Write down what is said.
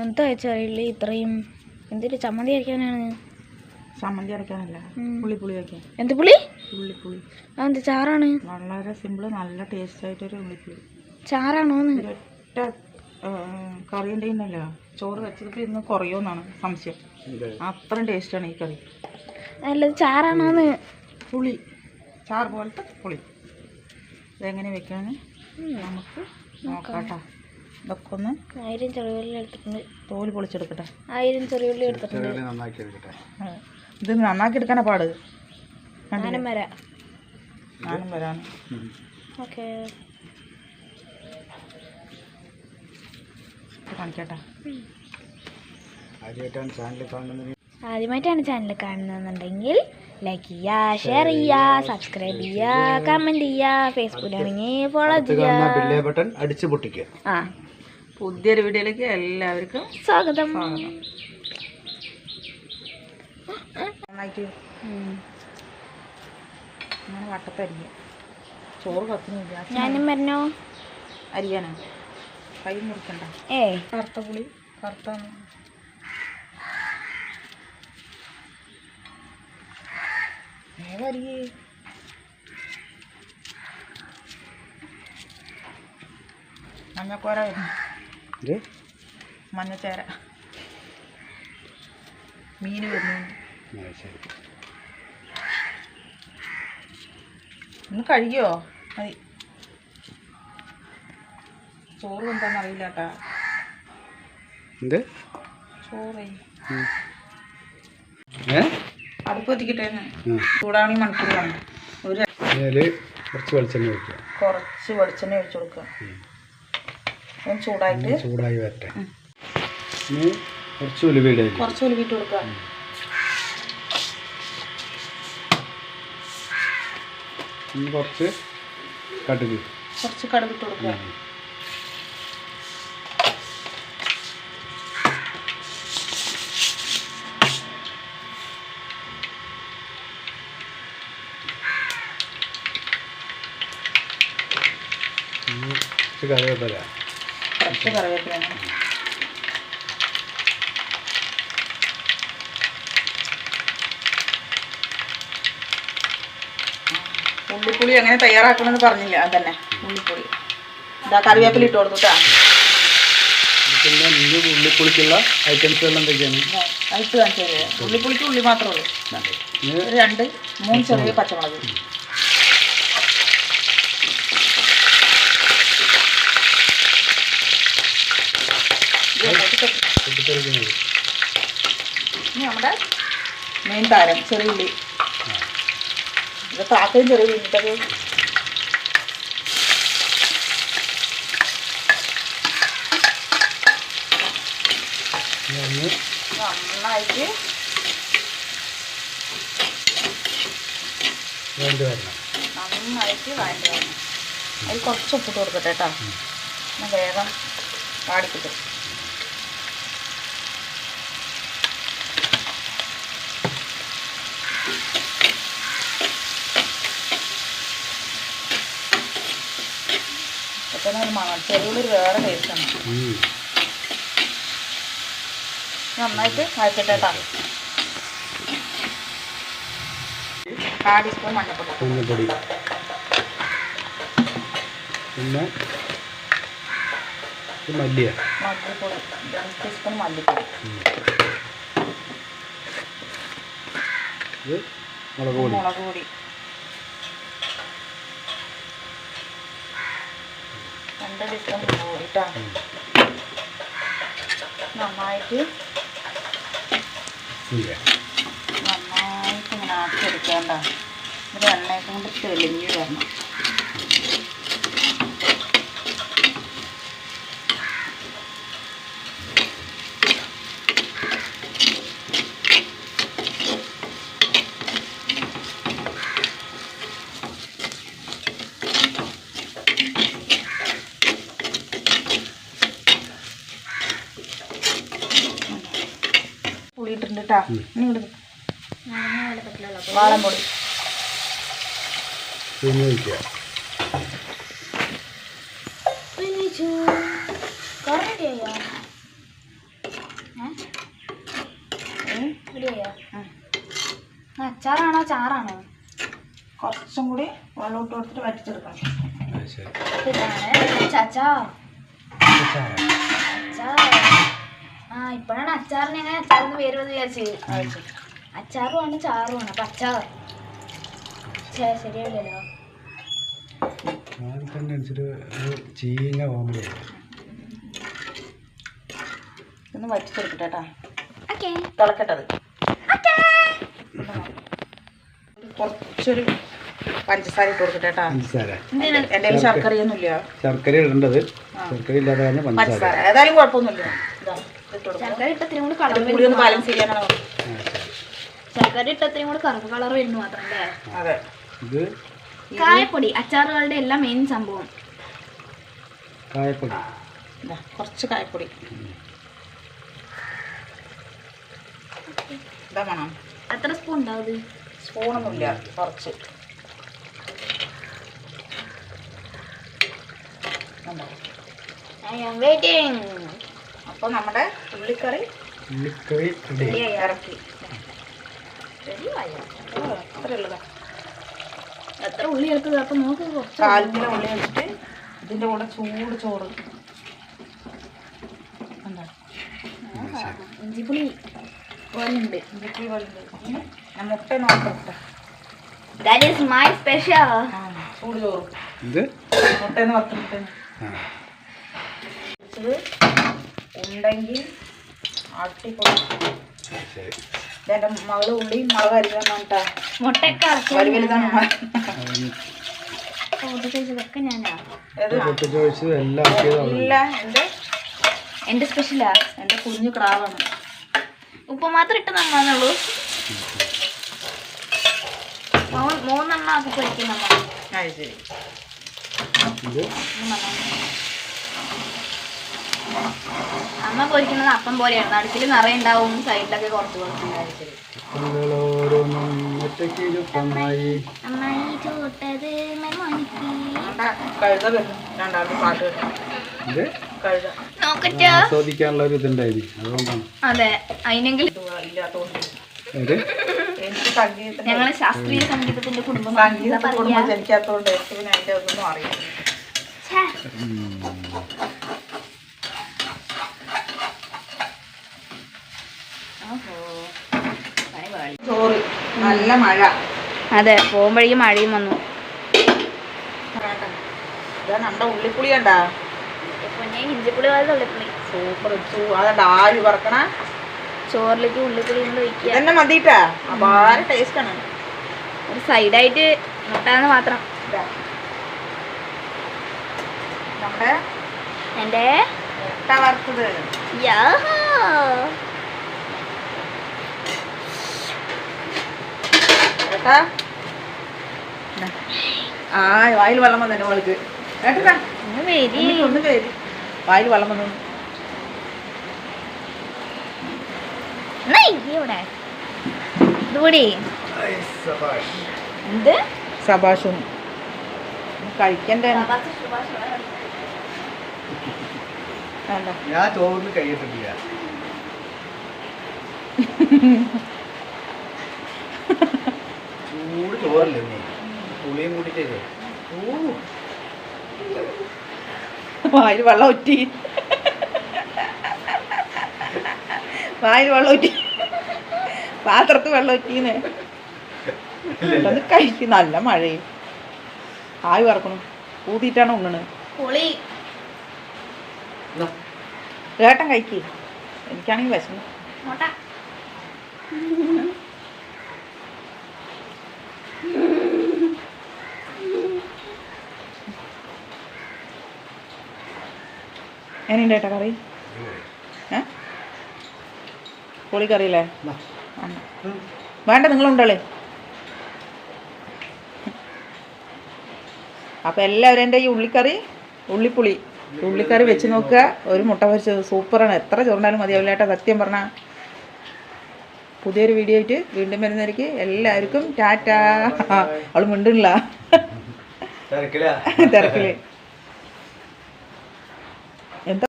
എന്താ വെച്ചാൽ ഇത്രയും? എന്തൊരു ചമ്മന്തി അരയ്ക്കാനാണ്? ചമ്മന്തി അരയ്ക്കാനല്ല. പുളി പുളി വയ്ക്കാൻ എന്ത് പുളി? ഉള്ളിപ്പുളി. അതെന്ത് ചാറാണ്? വളരെ സിമ്പിൾ നല്ല ടേസ്റ്റ് ആയിട്ടൊരു ഉള്ളിപ്പുളി. ചാറാണോന്ന് ഒരൊറ്റ കറി ഉണ്ടെങ്കിലല്ല ചോറ് വെച്ചത് ഇന്ന് കുറയുമെന്നാണ് സംശയം. അത്രയും ടേസ്റ്റാണ് ഈ കറി. നല്ലത് ചാറാണോന്ന് പുളി. ചാറ് പോലത്തെ പുളി. ഇതെങ്ങനെ വെക്കാന്ന് നമുക്ക് നോക്കാട്ടോ. ഇതൊക്കെ ഒന്ന് ആയിരം ചെറിയുള്ളി എടുത്തിട്ടുണ്ട്. തോൽ പൊളിച്ചെടുക്കട്ടെ. ആയിരം ചെറിയുള്ളി എടുത്തിട്ടുണ്ട്. ഇത് നന്നാക്കി എടുക്കാനാ പാട് ഞാനും വരാം. ഞാനും വരാൻ. ഓക്കെ. കാണിക്കട്ടെ. ആദ്യമായിട്ടാണ് ചാനൽ കാണുന്നതെന്നുണ്ടെങ്കിൽ ലൈക്ക് ചെയ്യുക ഷെയർ ചെയ്യുക സബ്സ്ക്രൈബ് ചെയ്യുക കമന്റ് ചെയ്യുക ഫേസ്ബുക്കിലാണെങ്കിൽ ഫോളോ ചെയ്യുക. ബട്ടൺ അടിച്ചു പൊട്ടിക്കുക. ആ. പുതിയൊരു വീഡിയോയിലേക്ക് എല്ലാവർക്കും സ്വാഗതം. അങ്ങനെ വട്ടത്തരിക്കുക ചോറ് കത്തുന്നില്ല ഞാനും പറഞ്ഞോ? അരിയാനോ കൈ മുറിക്കണ്ട. ഏ. കറുത്ത പുളി കറുത്ത വേഗം അരിയേ മഞ്ഞക്കോര വരുന്നു. മഞ്ഞച്ചേര. മീൻ വരുന്നു ഒന്ന് കഴിയോ മതി. ചോറ് എന്താണെന്ന് അറിയില്ല കേട്ടാ. എന്ത്? ചോറേ. ഏ? അടുപ്പ് എത്തിക്കിട്ടേന്ന് ചൂടാവണി മണിക്കൂറാണ് ഒരു കുറച്ച് വെളിച്ചെണ്ണ ഒഴിക്കുക. കുറച്ച് വെളിച്ചെണ്ണ ഒഴിച്ചു കൊടുക്കുക. ചൂടായിട്ട്. ചൂടായി വരട്ടെ. ഇനി കുറച്ച് ഉലുവയുടെ കുറച്ച് ഉലുവിട്ട് കൊടുക്കുക. ഇനി കുറച്ച് കടുക്. കുറച്ച് കടുകിട്ട് കൊടുക്കുക. ഇനി കുറച്ച് കറിവേപ്പില. കുറച്ച് കറിവേപ്പിലാണ് ഉള്ളിപ്പുളി എങ്ങനെ തയ്യാറാക്കണമെന്ന് പറഞ്ഞില്ല? അതന്നെ ഉള്ളിപ്പുളി. ഇതാ കറിവേപ്പില ഇട്ട് കൊടുത്തുട്ടാ പിന്നെ ഇനി ഐറ്റംസ് എന്തൊക്കെയാണ്? ഇട്ട് ഉള്ളിപ്പുളിക്ക് ഉള്ളി മാത്രമേ ഉള്ളൂ. രണ്ട് മൂന്ന് ചെറിയ പച്ചമുളക് ഇത് അങ്ങോട്ട് കെട്ടി. പൊട്ടിത്തെറിക്കുന്നത് ഇനി നമ്മുടെ മെയിൻ താരം ചെറിയുള്ളി ഇത് താക്കയും ചെറിയ ഇട്ടത്. നന്നായിട്ട് വേണ്ടി വരണം. നന്നായിട്ട് വഴണ്ടി വരണം. അതിൽ കുറച്ച് ഉപ്പിട്ട് കൊടുക്കട്ടെ കേട്ടോ. വേഗം പാടിക്കിട്ടും ഇപ്പം ഒരു മണം. ചെറിയൊരു വേറെ ടേസ്റ്റാണ് നന്നായിട്ട് വഴക്കട്ടെ കേട്ടോ കാൽ ടീസ്പൂൺ മഞ്ഞൾപ്പൊടി മഞ്ഞപ്പൊടി. പിന്നെ മല്ലിയ. മല്ലിപ്പൊടി. രണ്ട് ടീസ്പൂൺ മല്ലിപ്പൊടി. മുളക് പൊടി. മുളക് പൊടി. രണ്ട് പൊടി കേട്ടോ നന്നായിട്ട് നന്നായിട്ട് ഇങ്ങനെ ആക്കി എടുക്കേണ്ട ഒരു എണ്ണയൊക്കെ കൊണ്ട് തെളിഞ്ഞ് വരണം. കേട്ടോ ഇനി ഇവിടെ വാളംപൊടി. അച്ചാറാണോ? ചാറാണോ? കുറച്ചും കൂടി വെള്ളോട്ട് കൊടുത്തിട്ട് വറ്റിച്ചെടുക്കണം ശരി. ഇതാണ് ചച്ചാർ ചായ. ആ ഇപ്പോഴാണ് അച്ചാറിന് എങ്ങനെ അച്ചാറിന് പേര് അച്ചാറും ആണ് ചാറും ആണ്. അപ്പൊ അച്ചാർ ശരിയല്ലോ ചീഞ്ഞ പോകുമ്പോൾ ഒന്ന് വറ്റിച്ചെടുക്കട്ടെ കേട്ടാ. ഓക്കെ. തിളക്കട്ടത്. കുറച്ചൊരു പഞ്ചസാര ഇട്ട് കൊടുക്കട്ടെ കയ്യിൽ ശർക്കരയൊന്നുമില്ല ശർക്കര ഇടേണ്ടത്. ശർക്കര ഇല്ലാതെ തന്നെ പഞ്ചസാര. ഏതായാലും കുഴപ്പമൊന്നുമില്ല. ശർക്കര ഇട്ടത്തിനും കൂടി കളർ കൂടി ബാലൻസ് ചെയ്യാനാണ് ശർക്കര ഇട്ടത്തിനും കൂടി കറുപ്പ് കളർ വരുന്നു മാത്രം അല്ലേ? അതെ. ഇത് കായപ്പൊടി അച്ചാറുകളുടെ എല്ലാം മെയിൻ സംഭവം. കായപ്പൊടി. ഇതാ കുറച്ച് കായപ്പൊടി. എത്ര സ്പൂൺ ഉണ്ടാവും സ്പൂണൊന്നുമില്ല കുറച്ച്? ഐ ആം വെയിറ്റിംഗ് അപ്പോൾ നമ്മുടെ ഉള്ളിക്കറി ഉള്ളിക്കറി റെഡി ഇറക്കി. ഓ, അത്രേ ഉള്ളതാ എത്ര ഉള്ളി എടുത്തത്? അപ്പൊ നോക്ക് കുറച്ച് കാൽ കിലോ ഉള്ളി വെച്ചിട്ട് ഇതിന്റെ കൂടെ ചൂട് ചോറ്. കണ്ടോ? ഇഞ്ചിപ്പുളി പോലുണ്ട്. ഇഞ്ചിപ്പുളി പോലുണ്ട്. ഞാൻ മുട്ട നോക്കട്ടെ That is മൈ സ്പെഷ്യൽ ആ ചൂട് ചോറ്. ഇത് മുട്ടേന്ന് പത്ത് മുട്ടേന്ന് ആ ഇത് ഉണ്ടെങ്കിൽ ശരി. എന്റെ മകൾ ഉള്ളി മുളക് എന്റെ എന്റെ സ്പെഷ്യലാ എന്റെ കുഞ്ഞു ക്രാവാണ്. ഉപ്പ് മാത്രം ഇട്ട് നന്നാന്നുള്ളൂ മൂന്ന്- മൂന്നെണ്ണം ആക്കി പൊരിക്കും നമ്മൾ ശരി. അമ്മ പൊരിക്കുന്നത് അപ്പം പോലെയാണ്. നടുക്കിൽ നിറയെ ഉണ്ടാവും സൈഡിലൊക്കെ കുറച്ച് കുറച്ച് ആസ്വദിക്കാനുള്ള ഒരു ഇതുണ്ടായിന് അതുകൊണ്ടാണ്. അതെ ഞങ്ങൾ ശാസ്ത്രീയ സംഗീതത്തിന്റെ കുടുംബം എനിക്ക് പിന്നെ അതിന്റെ ചോറ്. നല്ല മഴ. അതെ പോകുമ്പോഴേക്കും മഴയും വന്നു. നമ്മുടെ ഉള്ളിപ്പുളി കണ്ടാ? ഇഞ്ചിപ്പുളി ഉള്ളിപ്പുളി സൂപ്പർ. അതണ്ട ആവി പറക്കണ ചോറിലേക്ക് ഉള്ളിപ്പുളി കൊണ്ട് ഒഴിക്കുക. തന്നെ മതിട്ടാ അപാര ടേസ്റ്റ് ആണ്. ഒരു സൈഡായിട്ട് മുട്ടാന്ന് മാത്രം. നമ്മുടെ എന്റെ മുട്ട വറുത്തത്. യാഹോ. കേട്ടാ. ആ വായിൽ വെള്ളം വന്നു മോൾക്ക്. കേട്ടാ ഒന്ന് കയറി വായിൽ വെള്ളം വന്നു. എന്ത്? സബാഷും. കഴിക്കണ്ടേ? ഞാൻ ചോറിന് കഴിയത്തില്ല. ചൂട് ചോറല്ലേ നീ? പുളിയും കൂട്ടിട്ടേ. വായിൽ വെള്ളം ഒറ്റി വായിൽ വെള്ളം ഒറ്റി പാത്രത്ത് വെള്ളം ഒറ്റീന്ന് അത് കഴിക്കും നല്ല മഴയും. ആയി വറക്കണം. കൂട്ടിയിട്ടാണ് ഉണ്ണണ്? പുളി. ഏട്ടൻ കഴിക്ക്. എനിക്കാണെങ്കിൽ വിശന്നു. എങ്ങനെയുണ്ട് ഏട്ടാ കറി? പുളിക്കറിയില്ലേ. വേണ്ട നിങ്ങളുണ്ടല്ലേ അപ്പോൾ എല്ലാവരും എന്റെ ഈ ഉള്ളിക്കറി? ഉള്ളിപ്പുളി. ഉള്ളിക്കറി വെച്ച് നോക്കുക. ഒരു മുട്ട പൊരിച്ചത് സൂപ്പറാണ്. എത്ര ചോറിനാലും മതിയാവില്ല ഏട്ടാ സത്യം പറഞ്ഞാൽ പുതിയൊരു വീഡിയോ ആയിട്ട് വീണ്ടും വരുന്നവർക്ക് എല്ലാവർക്കും ടാറ്റാ. അവൾ തിരക്കില്ല തിരക്കിൽ.